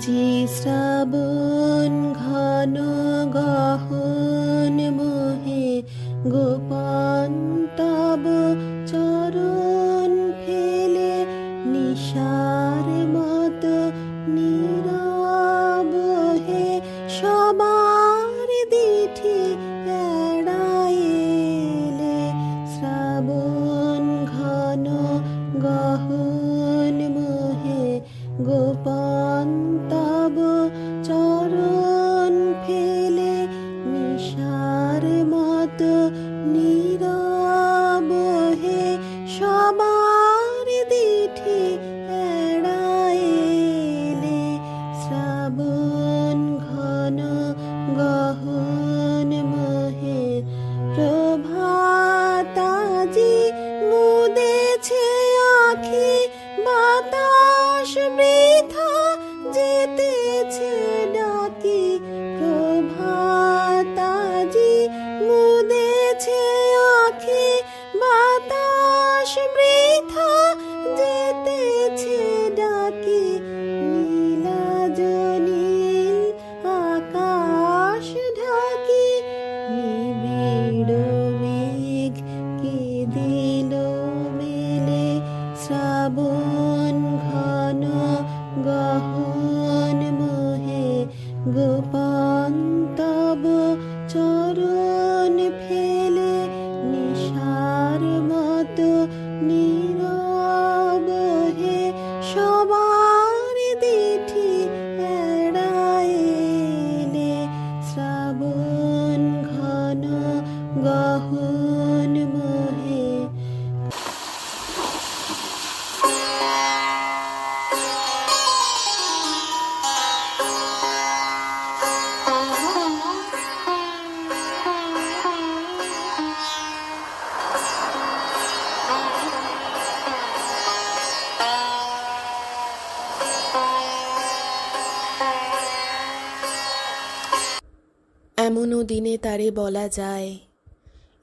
আজি শ্রাবণ ঘন গহন মোহে গোপন Okay. দিনে বলা যায়,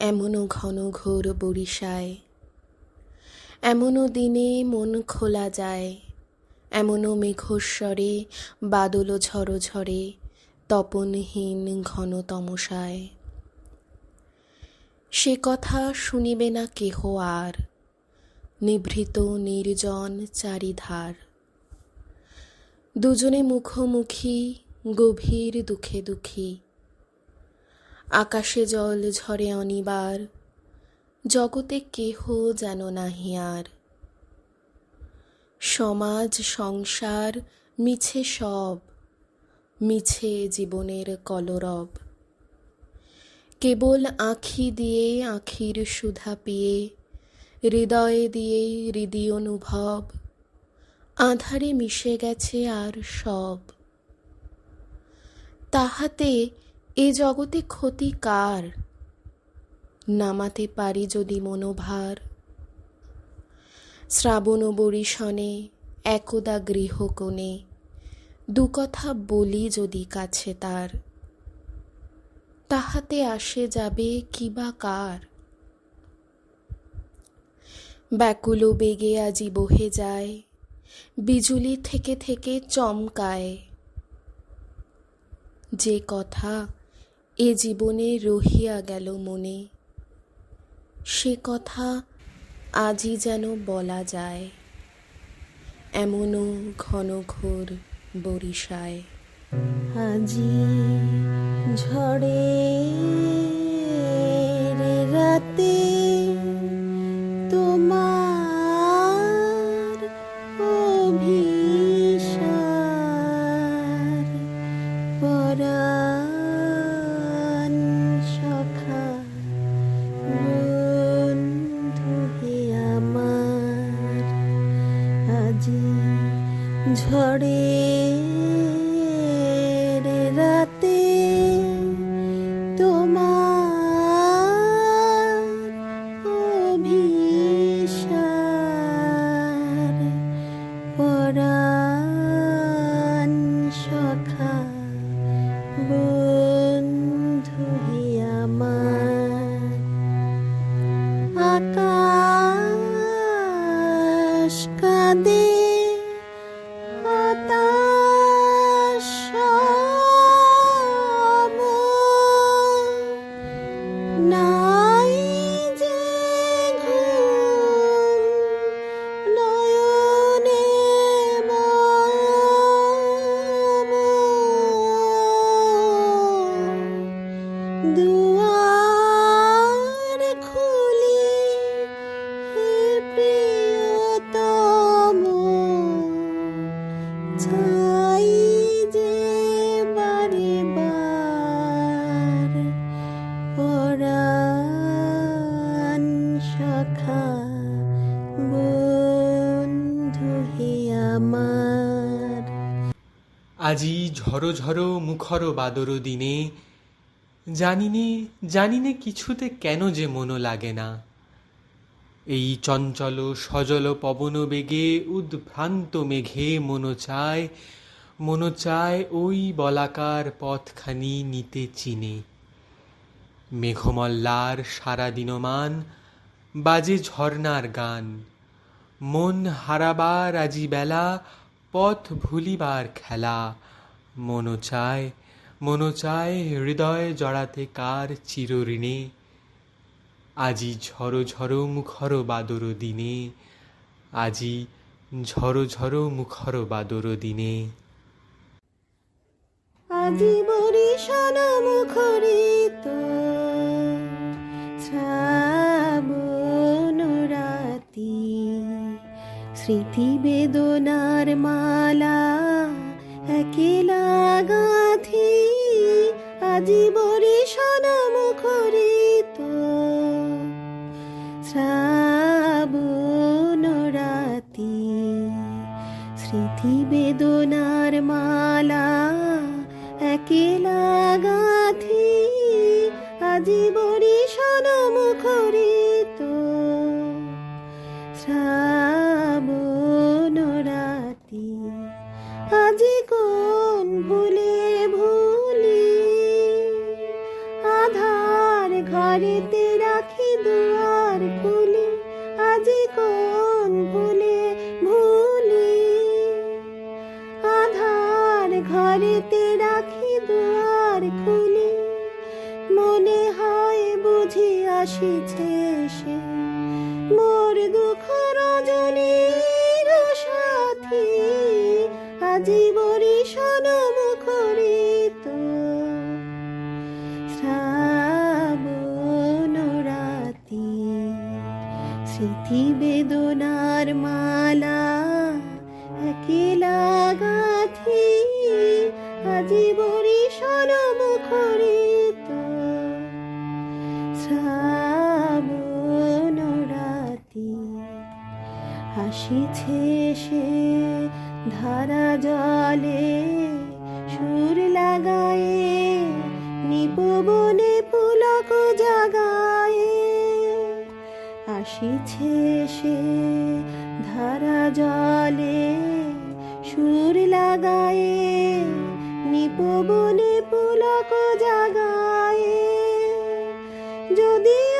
এমনও ঘন ঘোর বরিশায়। এমনও দিনে মন খোলা যায়, এমনও মেঘস্বরে, বাদল ঝড়ো ঝরে তপনহীন ঘন তমসায়। সে কথা শুনিবে না কেহ আর, নিভৃত নির্জন চারিধার। দুজনে মুখোমুখি, গভীর দুঃখে দুঃখী আকাশে জল ঝরে অনিবার, জগতে কেহ যেন নাহি আর। সমাজ, সংসার, মিছে সব, মিছে জীবনের কলরব। কেবল আঁখি দিয়ে আঁখির সুধা পিয়ে, হৃদয়ে দিয়ে হৃদয় অনুভব, আধারে মিশে গেছে আর সব। তাহাতে এ জগতে ক্ষতি কার? নামাতে পারি যদি মনোভার। শ্রাবণ বরিশনে একদা গৃহকোণে দু কথা বলি যদি কাছে তার। তাহাতে আসে যাবে কিবা কার? ব্যাকুল বেগে আজি বহে যায়, বিজুলি থেকে থেকে চমকায়। যে কথা এ জীবনে রহিয়া গেল মনে। সে কথা আজই যেন বলা যায়, এমনও ঘন ঘোর বরিশায়। আজি ঝড়ে রাতে তোমার অভিসার ঝড়ো ঝড়ো মুখর বাদর দিনে। জানিনে জানিনে কিছুতে কেন যে মনো লাগে না। এই চঞ্চল সজল পবন বেগে, উদ্ভ্রান্ত মেঘে মনো চায় মনো চায় ওই বলাকার পথখানি নিতে চিনে। মেঘমল্লার সারা দিনমান বাজে ঝর্নার গান। মন হারাবার আজি বেলা, পথ ভুলিবার খেলা। মনো চায় মনো চায় হৃদয় জড়াতে কার চিরঋণে? আজি ঝরো ঝরো মুখর বাদর দিনে, আজি ঝরো ঝরো মুখর বাদর দিনে। আজি মুখরিত শ্রাবণ রাতি স্মৃতি বেদনার মালা একেলা গাথি আজি বরিশান মুখরিত শ্রাবণ রাতি স্মৃতি বেদনার মালা একেলা গাথি আজি বরিশন মুখরিত শ্রাবণ রাতি আজি কোন মোর দুঃখ রজনীর সাথী, আজি বরিশন মুখরিত। শ্রাবণ রাতি স্মৃতি বেদনার মালা একেলা গাথি, আজি বরিশন মুখরিত। শ্রাবণ হাসিছে সে ধারা জলে, সুর লাগায়ে নিপবনে পুলক জাগায়ে। আসিছে সে ধারা জলে, সুর লাগায়ে নিপবনে পুলক জাগায়ে। যদিও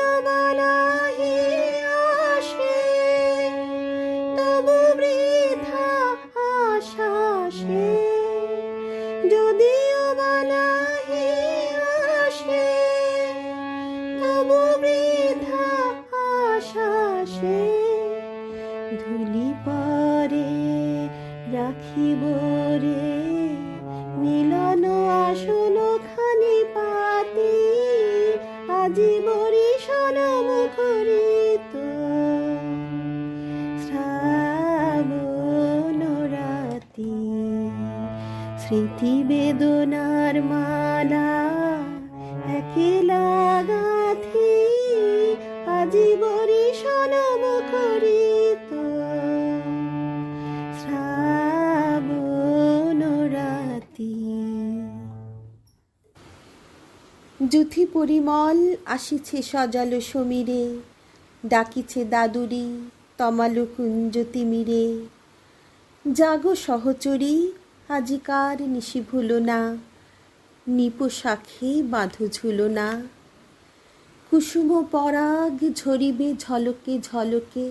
ধুলি পরে রাখিব রে। মিলন আসন খানি পাতি আজি বরিশন মুখরিত শ্রাবণ রাতি স্মৃতি বেদনার মালা, একেলা গাথি আজি বরিশন জুথি পরিমল আসিছে সজল সমীরে, ডাকিছে দাদুরি তমালু কুঞ্জ তিমিরে জাগো সহচরী, আজিকার নিশি ভুলো না নিপ শাখে বাঁধো ঝুলো না। কুসুম পরাগ ঝরিবে ঝলকে ঝলকে,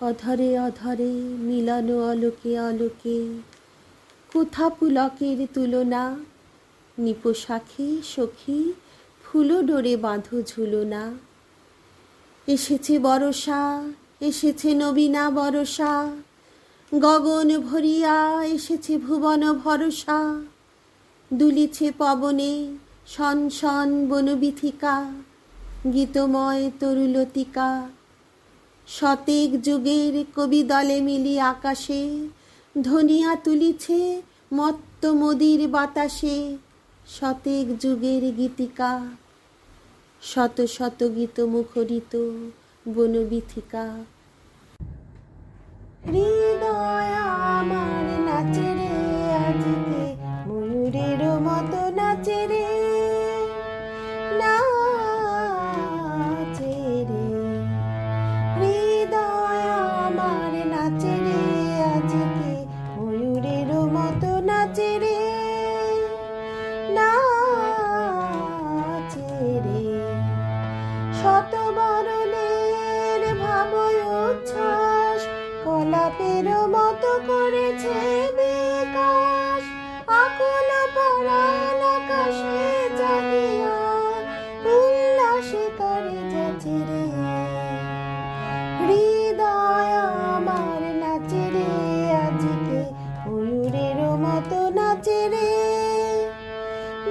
অধরে অধরে মিলন অলোকে অলোকে। কোথা পুলকের তুলনা নিপোশাখে সখী ফুলো ডোরে বাঁধো ঝুলনা এসেছে বরষা এসেছে নবীনা বরষা গগন ভরিয়া এসেছে ভুবন ভরসা। দুলিছে পবনে শন শন বনবিথিকা, গীতময় তরুলতিকা। শতেক যুগের কবি দলে মিলি আকাশে, ধনিয়া তুলিছে মত্ত মদির বাতাসে। শতেক যুগের গীতিকা শত শত গীত মুখরিত বনবিথিকা। হৃদয় শত বরণের ভাব উচ্ছ্বাস, কলাপের মতো করেছে বিকাশ। আকুল পরাণ আকাশে জাগিয়া উল্লাসে করে যাচিরে হৃদয় আমার নাচিরে আজকে ময়ূরের মতো নাচিরে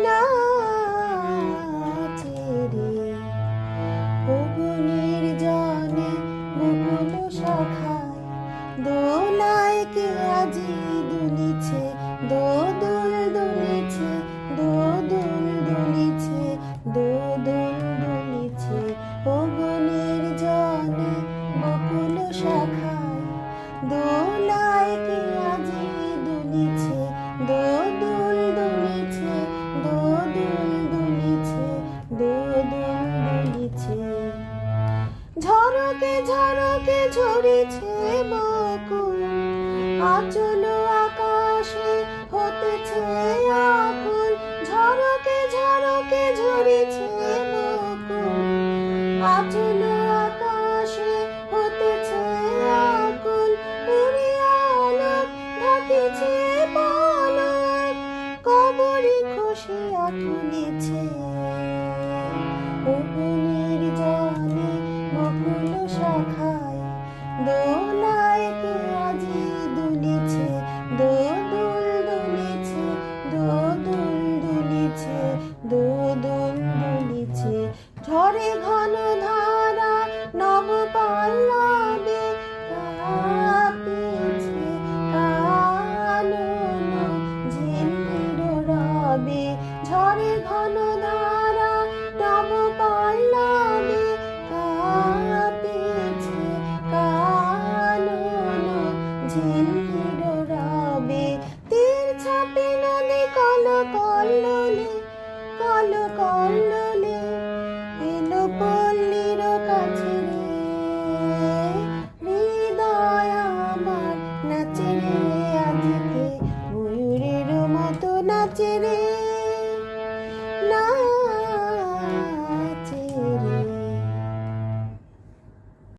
না আচল আকাশে হতে కాళ్ళు కాళ్ళు.